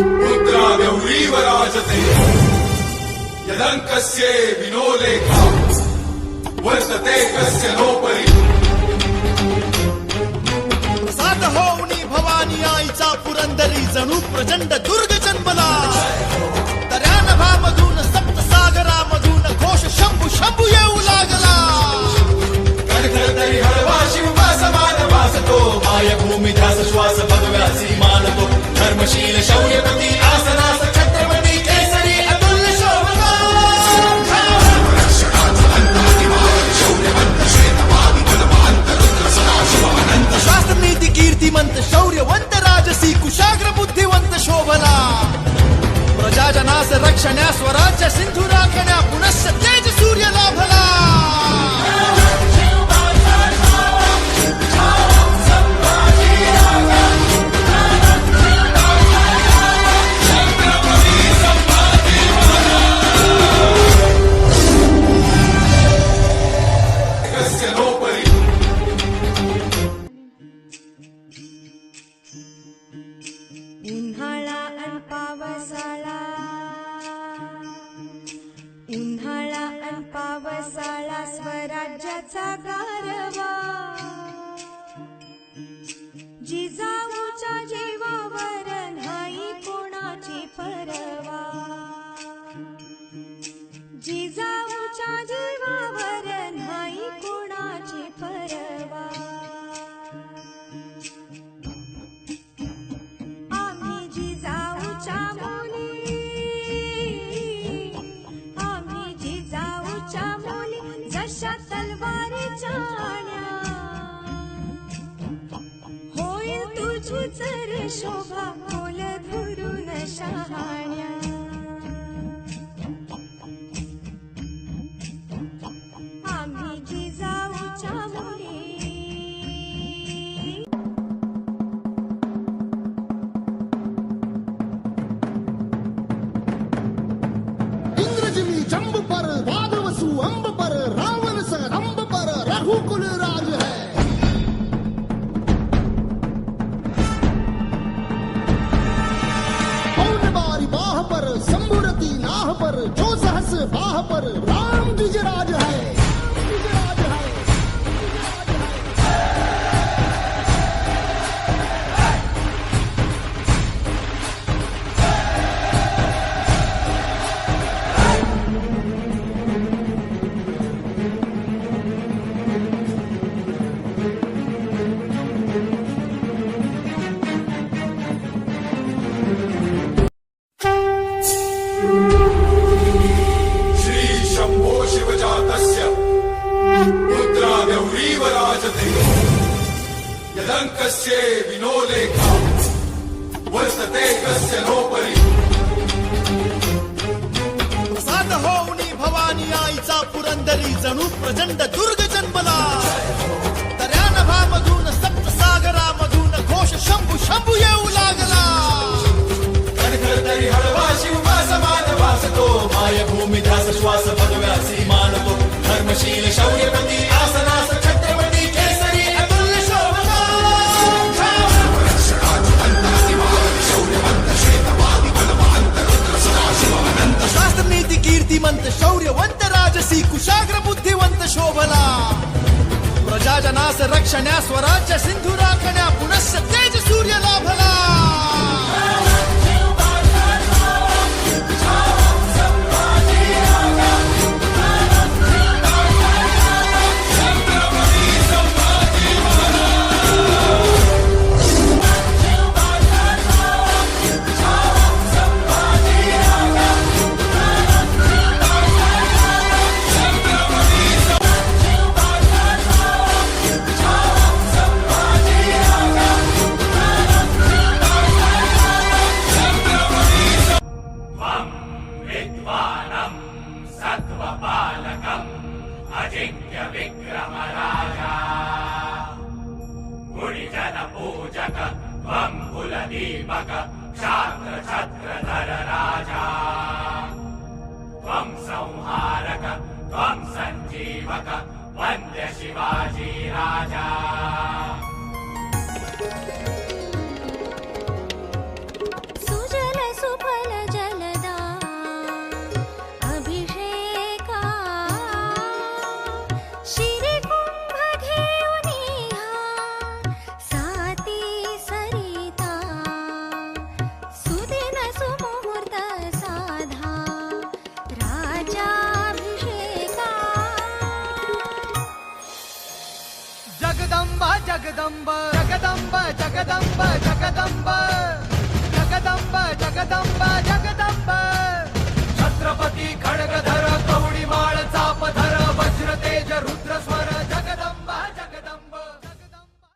मुद्रा गौरीव राजते यदङ्कस्य विनोलेखा वर्तते कस्य नोपरि? सात होऊनी भवानी आईचा पुरंदरी जणू प्रचंड दुर्ग जन्मला दर्या नभामधून सप्त सागरामधून घोष शंभू शंभू येऊ लागला. कणखर तरी हळवा शिवबा समान वासतो 熟悉的校园，等你。पावसाळा स्वराज्याचा गारवा शोभा सहस बाह पर यदङ्कस्य विनोलेखा वर्तते कस्य नोपरि? सात होऊनी भवानी आईचा पुरंदरी जणू प्रचंड दुर्ग प्रजाजनास रक्षण्या स्वराज्य सिंधू राखण्या पुनश्च तेज सूर्य अजिङ्क्य विक्रमराजा गुणिजनपूजक त्वम् कुलदीपक क्षात्र छत्रधर राजा जगदंब जगदंब जगदंब जगदंब जगदंब जगदंब जगदंब. छत्रपती खडग